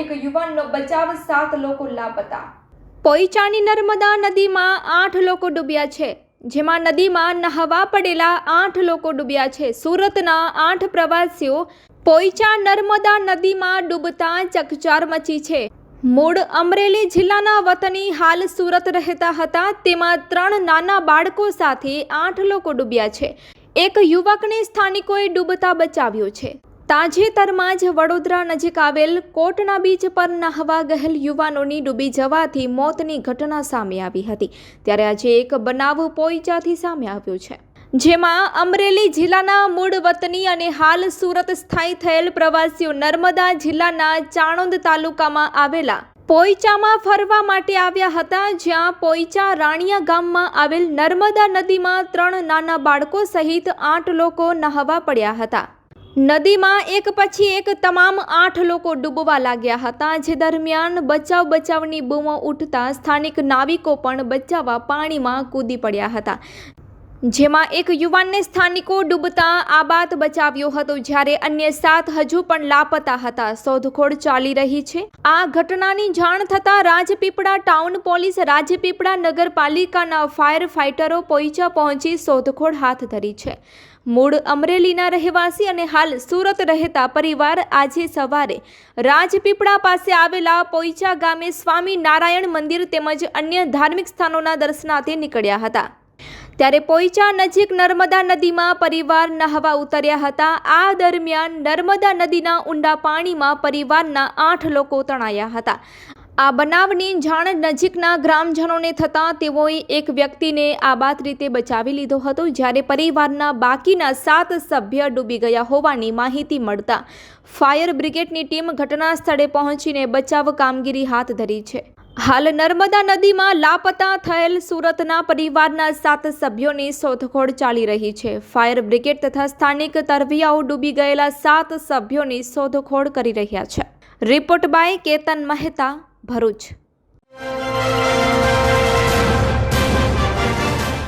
એક યુવાનનો બચાવ સાત લોકો લાપતા. પોઈચાની નર્મદા નદીમાં આઠ લોકો ડૂબ્યા છે, જેમાં નદીમાં નહાવા પડેલા આઠ લોકો ડૂબ્યા છે. સુરતના આઠ પ્રવાસીઓ પોઈચા નર્મદા નદીમાં ડૂબતા ચકચાર મચી છે. મૂળ અમરેલી જિલ્લાના વતની હાલ સુરત રહેતા હતા, તેમાં ત્રણ નાના બાળકો સાથે આઠ લોકો ડૂબ્યા છે. એક યુવકને સ્થાનિકોએ ડૂબતા બચાવ્યો છે. તાજેતરમાં જ વડોદરા નજીક આવેલ કોટના બીચ પર નહાવા ગયેલ યુવાનોની ડૂબી જવાથી મોતની ઘટના સામે આવી હતી. ત્યારે આજે એક બનાવ પોઈચાથી સામે આવ્યો છે. જેમાં અમરેલી જિલ્લાના મૂળ વતની અને હાલ સુરત સ્થાયી થયેલ પ્રવાસીઓ નર્મદા જિલ્લાના ચાણોદ તાલુકામાં આવેલા પોઈચામાં ફરવા માટે આવ્યા હતા, જ્યાં પોઈચા રાણિયા ગામમાં આવેલ નર્મદા નદીમાં ત્રણ નાના બાળકો સહિત આઠ લોકો નહાવા પડ્યા હતા. નદીમાં એક પછી એક તમામ આઠ લોકો ડૂબવા લાગ્યા હતા, જે દરમિયાન બચાવ બચાવની બૂમો ઉઠતા સ્થાનિક નાવિકો પણ બચાવવા પાણીમાં કૂદી પડ્યા હતા. જેમાં એક યુવાનને સ્થાનિકો ડૂબતા આબાદ બચાવ્યો હતો, જ્યારે અન્ય સાત હજુ પણ લાપતા હતા. શોધખોળ ચાલી રહી છે. આ ઘટનાની જાણ થતાં રાજપીપળા ટાઉન પોલીસ રાજપીપળા નગરપાલિકાના ફાયર ફાઇટરો પોઈચા પહોંચી શોધખોળ હાથ ધરી છે. મૂળ અમરેલીના રહેવાસી અને હાલ સુરત રહેતા પરિવાર આજે સવારે રાજપીપળા પાસે આવેલા પોઈચા ગામે સ્વામી નારાયણ મંદિર તેમજ અન્ય ધાર્મિક સ્થાનોના દર્શનાર્થે નીકળ્યા હતા. ત્યારે પોઈચા નજીક નર્મદા નદીમાં પરિવાર નહાવા ઉતર્યા હતા. આ દરમિયાન નર્મદા નદીના ઊંડા પાણીમાં પરિવારના આઠ લોકો તણાયા હતા. આ બનાવની જાણ નજીકના ગ્રામજનોને થતાં તેઓએ એક વ્યક્તિને આબાદ રીતે બચાવી લીધો હતો, જ્યારે પરિવારના બાકીના સાત સભ્ય ડૂબી ગયા હોવાની માહિતી મળતા ફાયર બ્રિગેડની ટીમ ઘટના સ્થળે પહોંચીને બચાવ કામગીરી હાથ ધરી છે. હાલ નર્મદા નદીમાં લાપતા થયેલ સુરતના પરિવારના સાત સભ્યોની શોધખોળ ચાલી રહી છે. ફાયર બ્રિગેડ તથા સ્થાનિક તરવિયાઓ ડૂબી ગયેલા સાત સભ્યોની શોધખોળ કરી રહ્યા છે. Report by Ketan Mehta Bharuch.